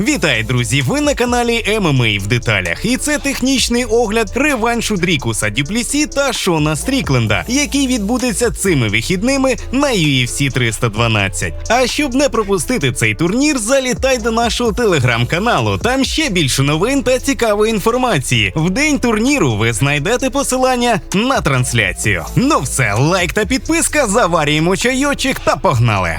Вітаю, друзі! Ви на каналі ММА в деталях. І це технічний огляд реваншу Дрікуса Дюплісі та Шона Стрікленда, який відбудеться цими вихідними на UFC 312. А щоб не пропустити цей турнір, залітай до нашого телеграм-каналу. Там ще більше новин та цікавої інформації. В день турніру ви знайдете посилання на трансляцію. Ну все, лайк та підписка, заварюємо чайочок та погнали!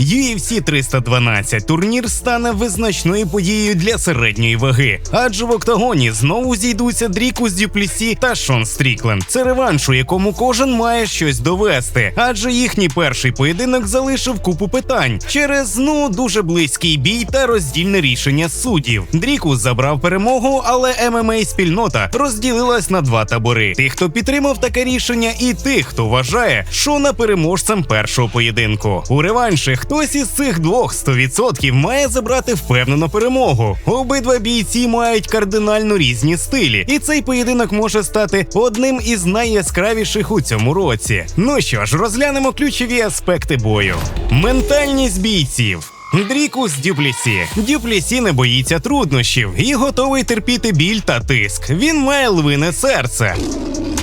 UFC 312 турнір стане визначною подією для середньої ваги, адже в октагоні знову зійдуться Дрікус Дюплісі та Шон Стрікленд. Це реванш, у якому кожен має щось довести, адже їхній перший поєдинок залишив купу питань через ну дуже близький бій та роздільне рішення суддів. Дрікус забрав перемогу, але ММА спільнота розділилась на два табори: тих, хто підтримав таке рішення, і тих, хто вважає Шона переможцем першого поєдинку. У реванші хтось із цих двох 100% має забрати впевнену перемогу. Обидва бійці мають кардинально різні стилі, і цей поєдинок може стати одним із найяскравіших у цьому році. Ну що ж, розглянемо ключові аспекти бою. Ментальність бійців. Дрікус Дюплісі. Дюплісі не боїться труднощів і готовий терпіти біль та тиск. Він має львине серце.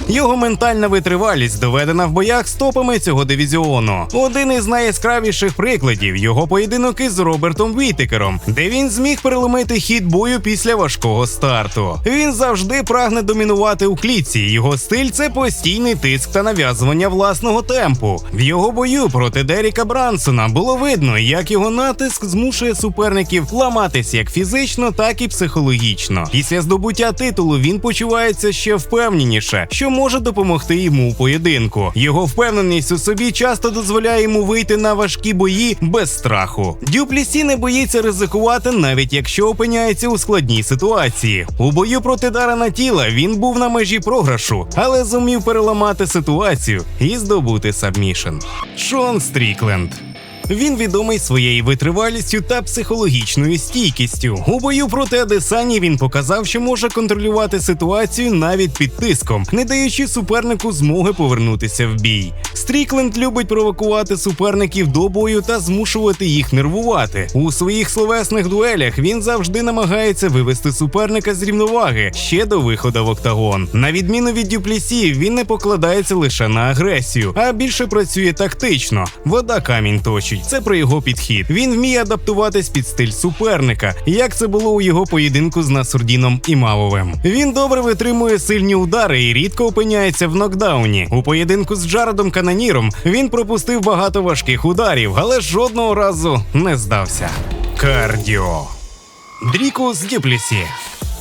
Його ментальна витривалість доведена в боях з топами цього дивізіону. Один із найяскравіших прикладів його поєдинок із Робертом Вітикером, де він зміг переломити хід бою після важкого старту. Він завжди прагне домінувати у клітці. Його стиль це постійний тиск та нав'язування власного темпу. В його бою проти Деріка Брансона було видно, як його натиск змушує суперників ламатись як фізично, так і психологічно. Після здобуття титулу він почувається ще впевненіше, що може допомогти йому у поєдинку. Його впевненість у собі часто дозволяє йому вийти на важкі бої без страху. Дюплісі не боїться ризикувати, навіть якщо опиняється у складній ситуації. У бою проти Дарана тіла він був на межі програшу, але зумів переламати ситуацію і здобути сабмішн. Шон Стрікленд. Він відомий своєю витривалістю та психологічною стійкістю. У бою проти Адесані він показав, що може контролювати ситуацію навіть під тиском, не даючи супернику змоги повернутися в бій. Стрікленд любить провокувати суперників до бою та змушувати їх нервувати. У своїх словесних дуелях він завжди намагається вивести суперника з рівноваги ще до виходу в октагон. На відміну від Дюплісі, він не покладається лише на агресію, а більше працює тактично. Вода камінь точить. Це про його підхід. Він вміє адаптуватись під стиль суперника, як це було у його поєдинку з Насурдіном Імавовим. Він добре витримує сильні удари і рідко опиняється в нокдауні. У поєдинку з Джаредом Каноніром він пропустив багато важких ударів, але жодного разу не здався. Кардіо. Дрікус Дюплісі.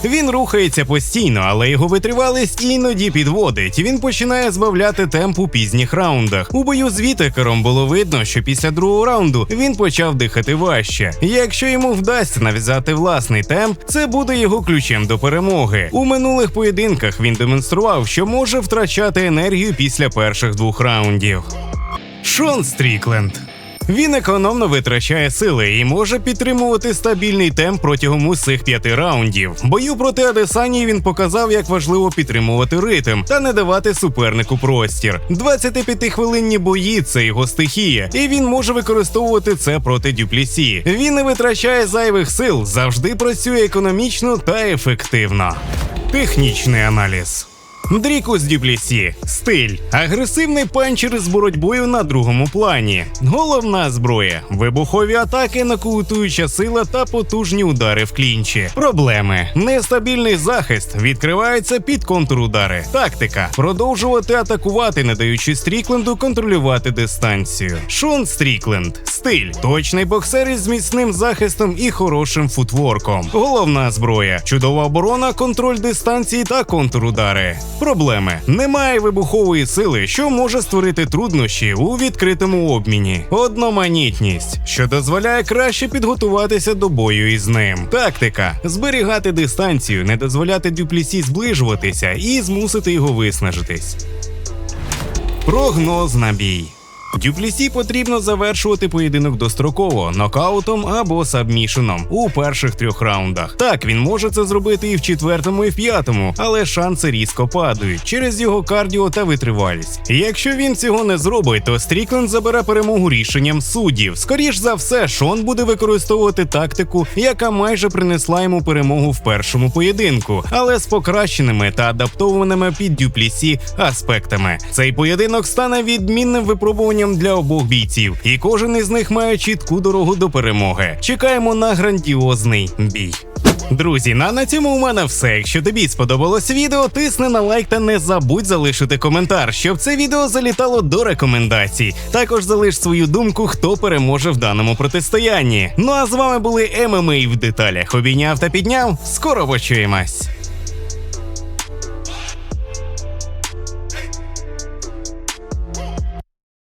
Він рухається постійно, але його витривалість іноді підводить. Він починає збавляти темп у пізніх раундах. У бою з Вітекером було видно, що після другого раунду він почав дихати важче. Якщо йому вдасться нав'язати власний темп, це буде його ключем до перемоги. У минулих поєдинках він демонстрував, що може втрачати енергію після перших двох раундів. Шон Стрікленд. Він економно витрачає сили і може підтримувати стабільний темп протягом усіх п'яти раундів. Бою проти Адесані він показав, як важливо підтримувати ритм та не давати супернику простір. 25-хвилинні бої це його стихія, і він може використовувати це проти Дюплісі. Він не витрачає зайвих сил, завжди працює економічно та ефективно. Технічний аналіз. Дрікус Дюплісі. Стиль. Агресивний панчер з боротьбою на другому плані. Головна зброя. Вибухові атаки, нокаутуюча сила та потужні удари в клінчі. Проблеми. Нестабільний захист. Відкривається під контрудари. Тактика. Продовжувати атакувати, не даючи Стрікленду контролювати дистанцію. Шон Стрікленд. Стиль. Точний боксер із міцним захистом і хорошим футворком. Головна зброя. Чудова оборона, контроль дистанції та контрудари. Проблеми немає вибухової сили, що може створити труднощі у відкритому обміні. Одноманітність, що дозволяє краще підготуватися до бою із ним. Тактика зберігати дистанцію, не дозволяти дюплісі зближуватися і змусити його виснажитись. Прогноз на бій. Дюплісі потрібно завершувати поєдинок достроково нокаутом або сабмішеном у перших трьох раундах. Так він може це зробити і в четвертому, і в п'ятому, але шанси різко падають через його кардіо та витривалість. Якщо він цього не зробить, то Стрікленд забере перемогу рішенням суддів. Скоріш за все, Шон буде використовувати тактику, яка майже принесла йому перемогу в першому поєдинку, але з покращеними та адаптованими під дюплісі аспектами. Цей поєдинок стане відмінним випробуванням для обох бійців, і кожен із них має чітку дорогу до перемоги. Чекаємо на грандіозний бій. Друзі, на, на цьому у мене все. Якщо тобі сподобалось відео, тисни на лайк та не забудь залишити коментар, щоб це відео залітало до рекомендацій. Також залиш свою думку, хто переможе в даному протистоянні. Ну а з вами були ММА в деталях. Обійняв та підняв. Скоро почуємось.